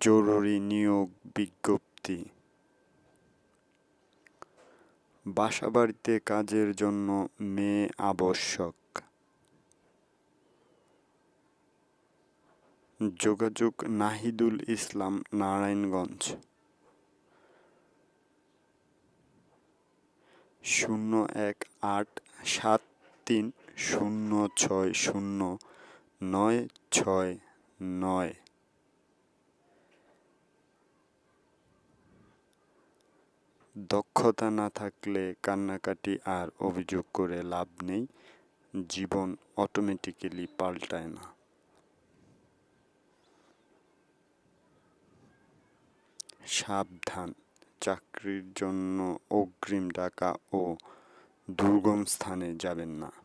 জরুরি নিয়োগ বিজ্ঞপ্তি। বাসাবাড়িতে কাজের জন্য মেয়ে আবশ্যক। যোগাযোগ নাহিদুল ইসলাম, নারায়ণগঞ্জ। শূন্য এক আট সাত তিন শূন্য ছয় শূন্য নয় ছয় নয়। দক্ষতা না থাকলে কান্নাকাটি আর অভিযোগ করে লাভ নেই, জীবন অটোমেটিক্যালি পাল্টায় না। সাবধান, চাকরির জন্য অগ্রিম ডাকা ও দুর্গম স্থানে যাবেন না।